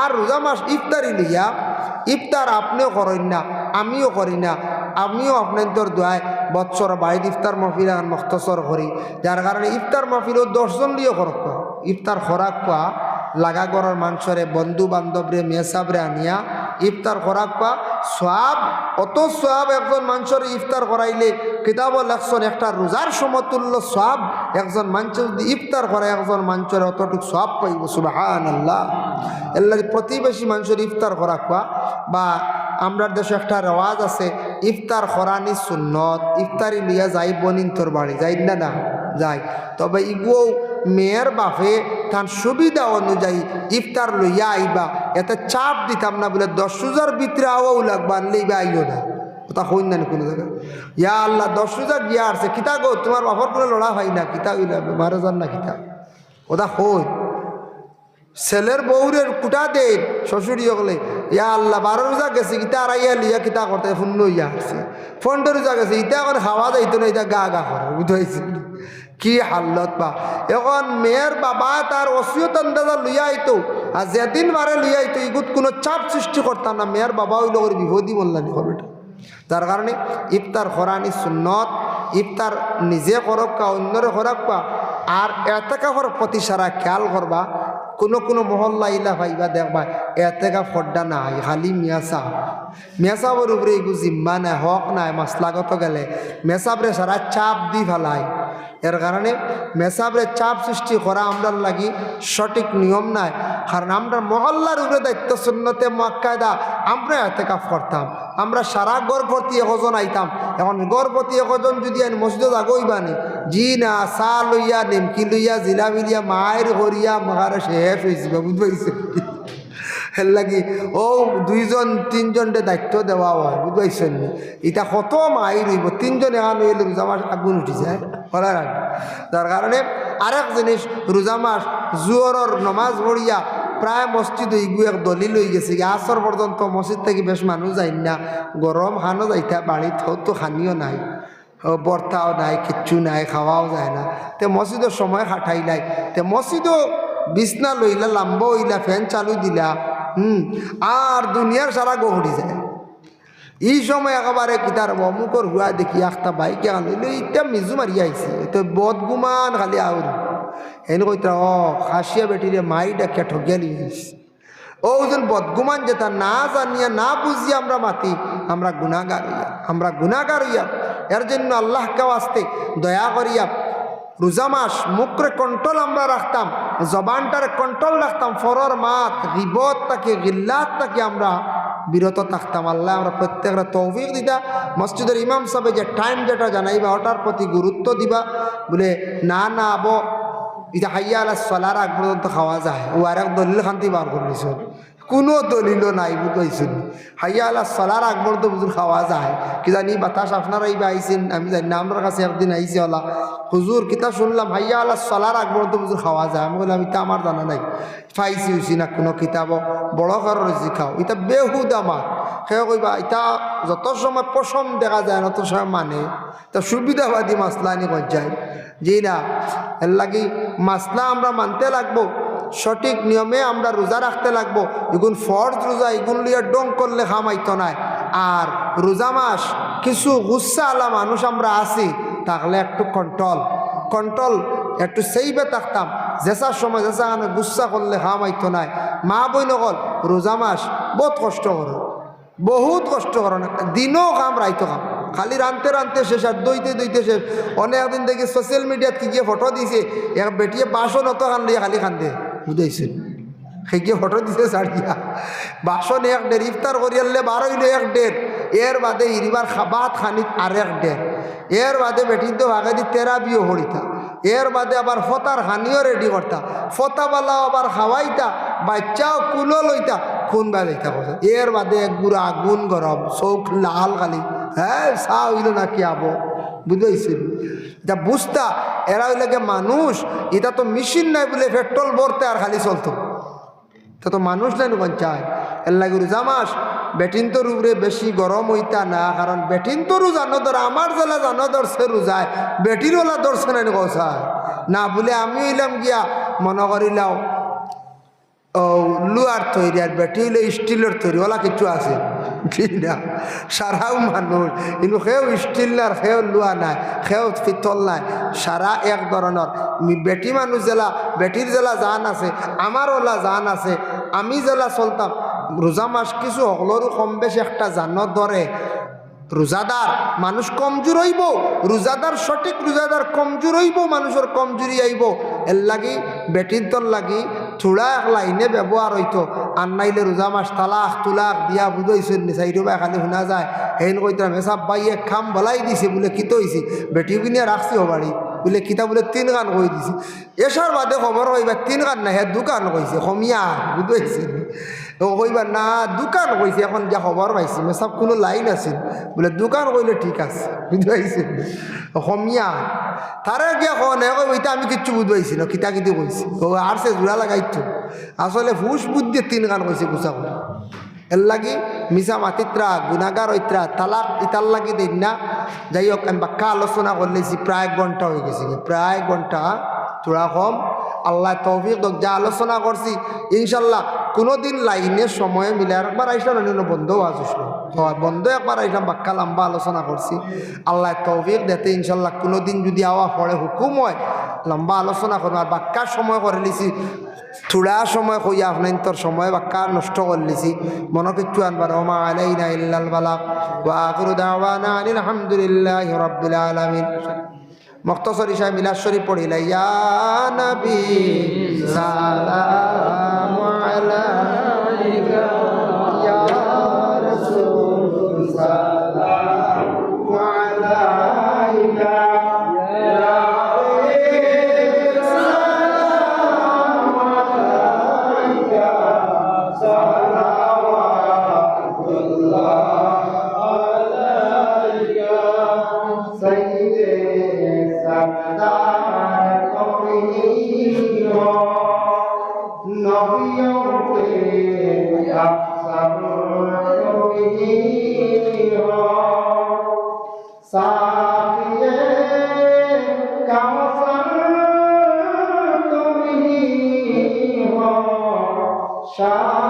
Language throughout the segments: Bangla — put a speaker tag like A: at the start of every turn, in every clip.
A: আর রোজা মাস ইফতারি লইয়া ইফতার আপনিও করেন না, আমিও করি না। আমিও আপনাদের দোয়ায় বৎসর বাইদ ইফতার মাহফিল এখন মখতসর করি। যার কারণে ইফতার মাহফিলও দশজন লিও খরক ইফতার খরাক পাওয়া লাগা গড়ের মানুষরে বন্ধু বান্ধবরে মেসাবরে আনিয়া ইফতার খরাক পাওয়া সব অত সব একজন মানুষের ইফতার করাইলে কিতাব লেখছেন একটা রোজার সমতুল্য সব একজন মানুষ যদি ইফতার করে, একজন মানুষের অতটুকু সব পাইব সুবাহান আল্লাহ এর প্রতিবেশী মানুষের ইফতার করা কোয়া বা আমরা দেশে একটা রেওয়াজ আছে, ইফতার খরানি সুন্নত, ইফতারি লিয়া যাই বনিন তোর বাড়ি, যাই না না, যাই। তবে ইগুও মেয়ের বাপে তার সুবিধা অনুযায়ী ইফতার লইয়া আইবা, এতে চাপ দিতাম না বলে দশ হাজার ভিতরে আওয়াও লাগবা আনলেই বা আইও না। কথা হইন না কোনো জায়গায়। ইয়া আল্লাহ, দশ হাজার গিয়া আসছে কিতা গো, তোমার বাপর কোনো লড়া হয় না, কিতা হইলা বারো হাজার না কিতা। ওটা হই ছেলের বউরের কুটা দে শ্বশুরি হলে। ইয়া আল্লাহ, বারো রোজা গেছে, ইতা আড়াইয়া লিয়া কিতা করতে ফোন ইয়া আসছে। ফোনটা রোজা গেছে, ইতা এখন খাওয়া যাইতো না, ইতা গা গা করে, বুঝাইছে। কি হাল্লত বা। এখন মেয়ের বাবা তার অসিয়ত আন্দাজা লইয়া আইতো, আর যেদিন বারে লইয়া আইতো, ইগুত কোনো চাপ সৃষ্টি করতাম না, মেয়ের বাবা হইল ওর বিপদই বললানি হবেটা যার কারণে ইফতার খরানি সুন্নত, ইফতার নিজে করক কা অন্যরে করক পা আর এতেকাফর প্রতি সারা খেয়াল করবা কোনো কোনো মহল্লা ইলা ভাইবা দেখবা এতেকা ফড্ডা নাই, খালি মিয়াসা মেসাবর উপরে এগু জিম্মা নাই, হক নাই মাসলাগত গেলে। মেসাবরে সারা চাপ দি ফেলায় এর কারণে মেসাবরে চাপ সৃষ্টি করা আমরা লাগি সঠিক নিয়ম নাই। কারণ আমরা মহল্লার উপরে দায়িত্ব শূন্যতে মাক্কায়দা আমরা এতে কাপ করতাম। আমরা সারা গর্ভবতী একজন আইতাম। এখন গর্ভবতী একজন যদি আইন মসজিদ আগইবানি, জি না, চা লইয়া, নিমকি লইয়া জিলাপি লিয়া মায়ের হরিয়া মাহারে শেষ হয়েছে বুঝতে পারছে হের লাগি, ও দুইজন তিনজনটে দায়িত্ব দেওয়া হয়, বুঝতে পারছেন এটা কত মাই রইব তিনজন এখন মাস আগুন উঠি যায়। আগে যার কারণে আরেক জিনিস, রোজা মাস জুয়রর নমাজ পড়িয়া প্রায় মসজিদ ইগু এক দলিল হয়ে গেছে আসর পর্যন্ত মসজিদ থেকে বেশ মানুষ যাই না, গরম খানো যাইতা, বাড়িত তো খানিও নাই বর্তাও নাই, কিচ্ছু নাই, খাওয়াও যায় না। তে মসজিদের সময় খাটাই নাই তে মসজিদও বিছনা লইলা, লাম্ব হইলা, ফ্যান চালু দিলা, হুম, আর দুনিয়ার সারা গহড়ি যায়। এই সময় একেবারে কিতার অমুকর হুয়া দেখি একটা বাইকে আনলে ইটা মিজু মারি আইছে তো বদগুমান খালি আউর হেন কইতা ও খাসিয়া বেটিরে মাই ডাকিয়া ঠকিয়া নিয়ে আসছে ও যেন বদগুমান যেটা না জানিয়া, না বুঝিয়া আমরা মাতি, আমরা গুণাগার হইয়া আমরা গুণাগার হইয়া এর জন্য আল্লাহকে আসতে দয়া করিয়া রোজা মাস মুখরে কন্ট্রোল আমরা রাখতাম জবানটারে কন্ট্রোল রাখতাম ফরর মাত রিবত তাকে, গিল্লাত তাকে আমরা বিরত থাকতাম। আল্লাহ আমরা প্রত্যেকটা তৌফিক দিতা। মসজিদের ইমাম সাহেব যে টাইম যেটা জানাইবা, ওটার প্রতি গুরুত্ব দিবা। বলে, না না, আবো এটা হাইয়া আল্লাহ সলার, আগ পর্যন্ত খাওয়া যায়। ও আর এক দলিল খান্তি বার করেছ কোনো দলিলও নাই বুঝাইছেন হাইয়া চলার আগ পর্যন্ত বুঝুন খাওয়া যায়। কি জানি বাতাস আপনারা এইবা আইছেন আমি জানি না আমার কাছে একদিন আইসি ওলা হুজুর কিতা শুনলাম, হাইয়া আলা চলার আগ পর্যন্ত বুঝুন খাওয়া যায়। আমি বললাম এটা আমার জানা নাই। ফাইছি হইছি না কোনো কিতাব, বড় কারোর খাও। এটা বেহুদ আমার সেয়া কইবা এটা যত সময় পশম দেখা যায় না তত সময় মানে। তা সুবিধাবাদী মাসলা আনি যায় জি না এর লাগি মাসলা আমরা মানতে লাগবো। সঠিক নিয়মে আমরা রোজা রাখতে লাগবো। এগুন ফর্জ রোজা, এগুন লিয়ে ডং করলে খামাইতো নাই আর রোজা মাস, কিছু গুসা আলা মানুষ আমরা আছি তাহলে একটু কন্ট্রোল কন্ট্রোল একটু সেইবে থাকতাম। জেসার সময় জেসা কানে গুসা করলে খামাইতো নাই মা বই নকল রোজা মাস বহুত কষ্ট করো। বহুত কষ্ট করো না। দিনও কাম রাইতো কাম খালি রানতে রানতে শেষ, আর দইতে দইতে শেষ। অনেকদিন দেখি সোশ্যাল মিডিয়াত কি গিয়ে ফটো দিছে, এক বেটিয়ে বাসন অত খান দিয়ে খালি খান্দে বুঝাইছিল সেই গিয়ে ফটো দিছে সারিয়া বাসন এক ডের ইফতার করিয়ালে বারো হইল এক ডের এর বাদে ইরিবার খাবাত খানিত আর এক ডের এর বাদে বেটির তো আগে দি তেরা বিয়ে হরিতা এর বাদে আবার ফতার হানিও রেডি করতা ফতাবালাও আবার খাওয়াইতা বাচ্চাও কুলো লইতা খুন বাজাইতা কথা এর বাদে এক গুড়া আগুন গরম চৌক লাল খালি হ্যাঁ চা হইল না কি আবো? বুঝাইছিল যা বুঝতা, এরা হইলে মানুষ, এটা তো মেশিন নাই বলে পেট্রোল ভরতে আর খালি চলতো। তো তো মানুষ নাই নয় চায়। এর লাগে রোজা মাস, বেটিন তো রুবরে বেশি গরম হইতা না, কারণ বেটিন তো রোজানো ধর, আমার জেলা জানো ধরছে রোজায়, বেটির ওলা ধরছে না কথা না বলে আমি হইলাম গিয়া, মনে করিলাম, ও লুয়ার তৈরি আর বেটি হইলে স্টিলের তৈরি, ওলা কিছু আছে। কি না সারাও মানুষ। কিন্তু সেও স্টিল না আর সেও লুয়া নাই, সেও পিতল নাই। সারা এক ধরনের বেটি মানুষ জেলা বেটির জেলা জান আছে আমার ওলা জান আছে। আমি জেলা চলতাম। রোজা মাস কিছু সকলেরও কম বেশ একটা জানত ধরে রোজাদার মানুষ কমজোর হইব। রোজাদার সঠিক রোজাদার কমজোর হইব মানুষের কমজোরি আইব এর লাগি বেটির দল লাগি থোড়া এক লাইনে ব্যবহার হইতো আর নাইলে রোজা মাস তালাক তুলাক দিয়া বুঝাইছে নিচাইটো বা খালি শুনা যায়। হেন কইতাম হেসাব বাই, এক খাম বলাই দিছে বোলে কিত হয়েছে বেটিও কিনিয়া রাখছি হবাড়ি বাড়ি বোলে, কিতা বোলে, তিন গান কই দিছি। এসার বাদে খবর হইবা তিন গান না হে দোকান কইছে কমিয়া বুঝাইছে ও কইবা, না, দোকান কইছে, এখন যা খবর পাইছি মেসাব কোনো লাইন আছিল। বোলে, দোকান কইলে ঠিক আছে। বুঝাইছে সমীয়া তারে গিয়া কই ওইটা আমি কিচ্ছু বুঝবাইছি না, কিতা কিতি কইছি। ও আর সে জোড়া লাগাইতো আসলে হুশ বুদ্ধি তিন গান কইছে গুছা করে এর লাগি মিসা মাতিত্রা গুণাগার ঐত্রা তালাক ইতার লাগি দিন না যাই হোক আমি বাক্কা আলোচনা করলেছি প্রায় ঘণ্টা হয়ে গেছে প্রায় ঘণ্টা তোরা কম। আল্লাহ তৌফিক দক, যা আলোচনা করছি ইনশাল্লাহ কোনো দিন লাইনের সময়ে মিলে আর একবার আইসলাম অন্য বন্ধও হয় বন্ধ একবার আইসলাম বাক্কা লম্বা আলোচনা করছি। আল্লাহ তৌফিক দেতে ইনশাল্লাহ কোনো দিন যদি আওয়া পড়ে, হুকুম হয়, লম্বা আলোচনা করব। আর বাক্কার সময় করে লিছি থোড়া সময় কইয়া আপনার তোর সময় বাক্কা নষ্ট করে লিছি মনে কিচ্ছু আনবার ওমা আলাইনা বালাক মুক্তসর ইশা মিলাদ শরীফ পড়িলা ইয়া নবী সালামু সাত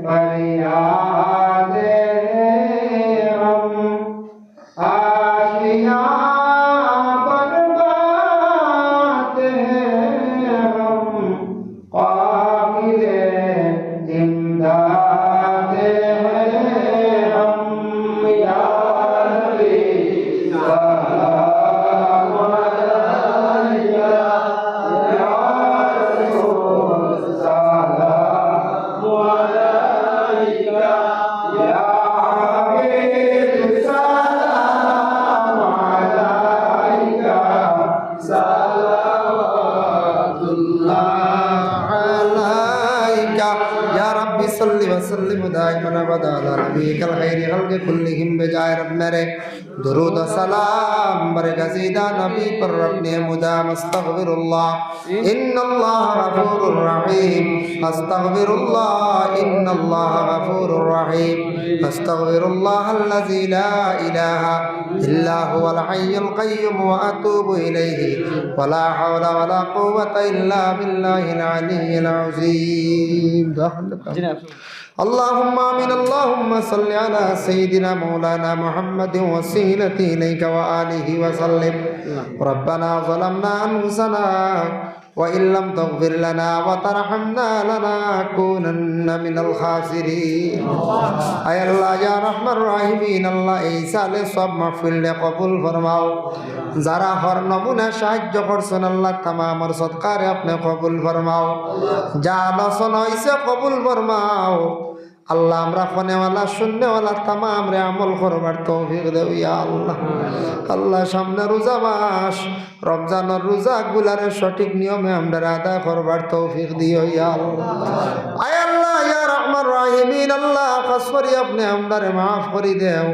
A: आशिया صل وسلم دائما ابدا. على نبيك الخير خلق كلهم بجاه رب میرے درود و سلام برگزیدہ نبی پر اپنے مدام استغفر اللہ إن اللہ غفور رحیم استغفر اللہ إن اللہ غفور رحیم أستغفر الله الذي لا إله إلا هو الحي القيوم وأتوب إليه ولا حول ولا قوة إلا بالله العلي العظيم اللهم آمين اللهم صل على سيدنا مولانا محمد وسيلة إليك وآله وسلم ربنا ظلمنا أنفسنا وان لم تغفر لنا وترحمنا لنكونن من الخاسرين اي الله يا رحمن الراحمين الله ঈসা আলাইহিস সব মাহফিল কবুল ফরমাও যারা হর নমুনা সাহায্য করছেন আল্লাহ তামামর সৎকারে আপনি কবুল ফরমাও যা আলোচনা হয়েছে কবুল ফরমাও আল্লাহ আমরা ফনেওয়ালা, শূন্যওয়ালা তামাম রে আমল করবার তৌফিক দেও ইয়া আল্লাহ। আল্লাহ সামনে রোজা মাস, রমজানের রোজা গুলারে সঠিক নিয়মে আমরা আদা করবার তৌফিক দিও ইয়া আল্লাহ। আয় আল্লাহ, ইয়া রহমান রাহিমিন, আল্লাহ খাস আপনি, আমরারে মাফ করি দেও।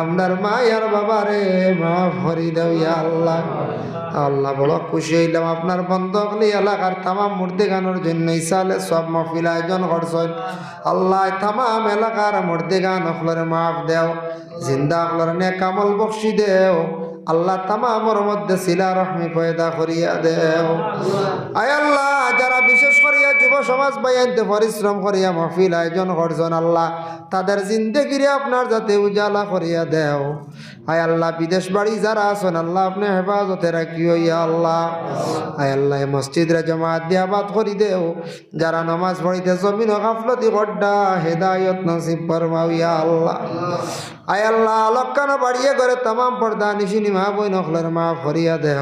A: আপনার মা আর বাবারে মাফ করি দেও ইয়া আল্লাহ। আল্লাহ বড় খুশি হইলাম। আপনার বন্ধক নেই এলাকার তামাম মূর্তি গানোর জন্য ইসালে সব মফিল আয়োজন করছেন। আল্লাহ তামাম এলাকার মূর্তি গান অকলরে মাফ দেও, জিন্দা অকলর নে কামল বক্সি দেও, আল্লাহ তামামর মধ্যে শিলা রহমি পয়দা করিয়া দেও। আয় আল্লাহ! বিশেষ করিয়া যুব সমাজ বাইনতে পরিশ্রম করিয়া মফিল আয়োজন করছেন আল্লাহ। তাদের জিন্দগিরে আপনার যাতে উজালা করিয়া দেও। আয় আল্লাহ, বিদেশ বাড়ি যারা আছেন, আল্লাহ আপনি হেফাজতে রাখিও ইয়া আল্লাহ। আয় আল্লাহ মসজিদরে জমাত দিয়া বাদ করি দেও। যারা নমাজ পড়িতে জমিন গাফলতি গড্ডা, হেদায়ত নসিব ফরমাও আল্লাহ। আয় আল্লাহ, লক্কানো বাড়িয়ে করে তামাম পর্দা নিশিনি মা বই নখলের মা ফরিয়া দেহ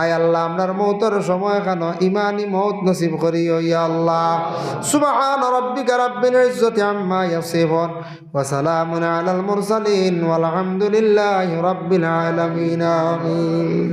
A: আয় আল্লাহ আপনার মৌতর সময় কেন? ইমানি মৌত নসিব করিও, ইয়া আল্লাহ। সুবহান রাব্বিকা রাব্বিল ইজ্জতি আম্মা ইয়াসিফুন। ওয়া সালামুন আলাল মুরসালিন। ওয়াল হামদুলিল্লাহি রাব্বিল আলামিন, আমিন।